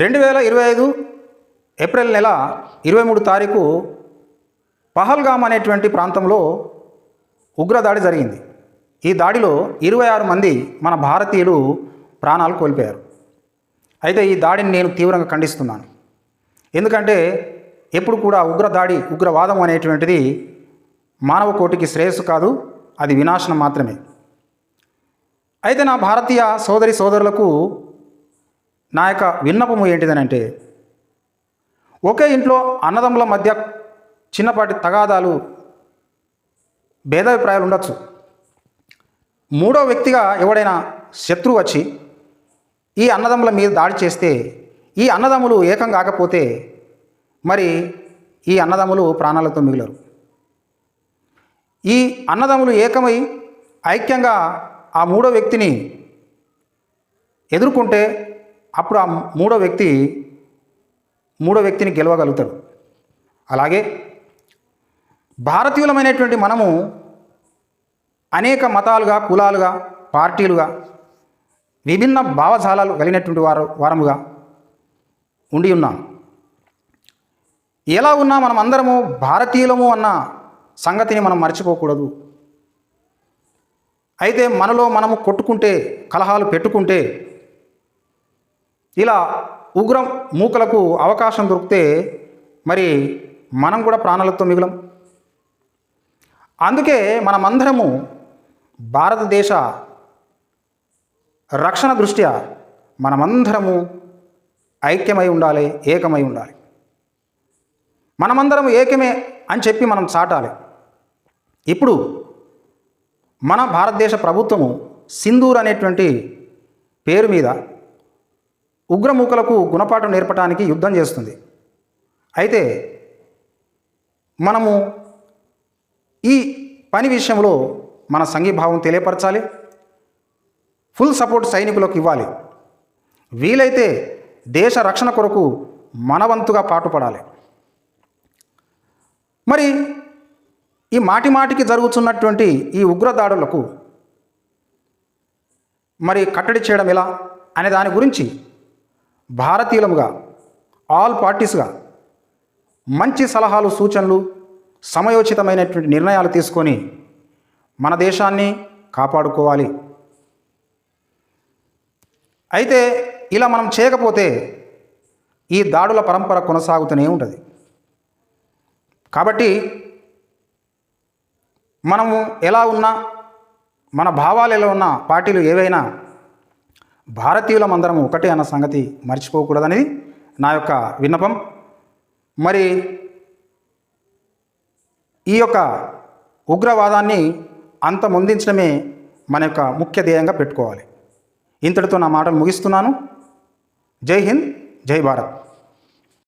రెండు వేల ఇరవై ఐదు ఏప్రిల్ నెల ఇరవై మూడు తారీఖు పహల్గామ్ అనేటువంటి ప్రాంతంలో ఉగ్రదాడి జరిగింది. ఈ దాడిలో ఇరవై ఆరు మంది మన భారతీయులు ప్రాణాలు కోల్పోయారు. అయితే ఈ దాడిని నేను తీవ్రంగా ఖండిస్తున్నాను. ఎందుకంటే ఎప్పుడు కూడా ఉగ్రదాడి ఉగ్రవాదం అనేటువంటిది మానవ కోటికి శ్రేయస్సు కాదు అది వినాశనం మాత్రమే. అయితే నా భారతీయ సోదరి సోదరులకు నా యొక్క విన్నపము ఏంటిదనంటే ఒకే ఇంట్లో అన్నదమ్ముల మధ్య చిన్నపాటి తగాదాలు భేదాభిప్రాయాలు ఉండొచ్చు. మూడో వ్యక్తిగా ఎవడైనా శత్రువు వచ్చి ఈ అన్నదమ్ముల మీద దాడి చేస్తే ఈ అన్నదమ్ములు ఏకం కాకపోతే మరి ఈ అన్నదమ్ములు ప్రాణాలతో మిగిలరు. ఈ అన్నదమ్ములు ఏకమై ఐక్యంగా ఆ మూడో వ్యక్తిని ఎదుర్కొంటే అప్పుడు ఆ మూడో వ్యక్తి మూడో వ్యక్తిని గెలవగలుగుతాడు. అలాగే భారతీయులమైనటువంటి మనము అనేక మతాలుగా కులాలుగా పార్టీలుగా విభిన్న భావజాలాలు కలిగినటువంటి వారు వారముగా ఉండి ఉన్నాం. ఎలా ఉన్నా మనం అందరము భారతీయులము అన్న సంగతిని మనం మర్చిపోకూడదు. అయితే మనలో మనము కొట్టుకుంటే కలహాలు పెట్టుకుంటే ఇలా ఉగ్రం మూకలకు అవకాశం దొరికితే మరి మనం కూడా ప్రాణాలతో మిగులం. అందుకే మనమందరము భారతదేశ రక్షణ దృష్ట్యా మనమందరము ఐక్యమై ఉండాలి ఏకమై ఉండాలి. మనమందరం ఏకమే అని చెప్పి మనం చాటాలి. ఇప్పుడు మన భారతదేశ ప్రభుత్వము సింధూర్ అనేటువంటి పేరు మీద ఉగ్రమూకలకు గుణపాఠం నేర్పడానికి యుద్ధం చేస్తుంది. అయితే మనము ఈ పని విషయంలో మన సంఘీభావం తెలియపరచాలి. ఫుల్ సపోర్ట్ సైనికులకు ఇవ్వాలి. వీలైతే దేశ రక్షణ కొరకు మనవంతుగా పాటుపడాలి. మరి ఈ మాటి మాటికి జరుగుతున్నటువంటి ఈ ఉగ్రదాడులకు మరి కట్టడి చేయడం ఎలా అనే దాని గురించి భారతీయులముగా ఆల్ పార్టీస్గా మంచి సలహాలు సూచనలు సమయోచితమైనటువంటి నిర్ణయాలు తీసుకొని మన దేశాన్ని కాపాడుకోవాలి. అయితే ఇలా మనం చేయకపోతే ఈ దాడుల పరంపర కొనసాగుతూనే ఉంటుంది. కాబట్టి మనము ఎలా ఉన్నా మన భావాలు ఎలా ఉన్నా పార్టీలు ఏవైనా భారతీయులం అందరం ఒకటే అన్న సంగతి మర్చిపోకూడదనేది నా యొక్క విన్నపం. మరి ఈ యొక్క ఉగ్రవాదాన్ని అంతమొందించడమే మన యొక్క ముఖ్య ధ్యేయంగా పెట్టుకోవాలి. ఇంతటితో నా మాటలు ముగిస్తున్నాను. జై హింద్ జై భారత్.